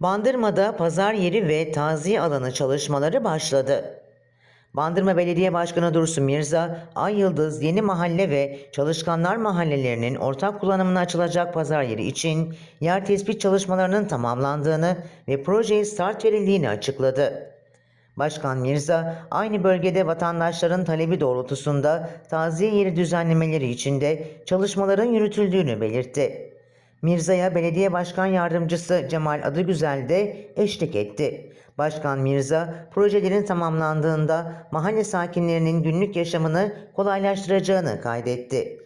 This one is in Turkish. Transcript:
Bandırma'da pazar yeri ve taziye alanı çalışmaları başladı. Bandırma Belediye Başkanı Dursun Mirza, Ay Yıldız Yeni Mahalle ve Çalışkanlar Mahallelerinin ortak kullanımına açılacak pazar yeri için yer tespit çalışmalarının tamamlandığını ve projeye start verildiğini açıkladı. Başkan Mirza, aynı bölgede vatandaşların talebi doğrultusunda taziye yeri düzenlemeleri için de çalışmaların yürütüldüğünü belirtti. Mirza'ya Belediye Başkan Yardımcısı Cemal Adıgüzel de eşlik etti. Başkan Mirza, projelerin tamamlandığında mahalle sakinlerinin günlük yaşamını kolaylaştıracağını kaydetti.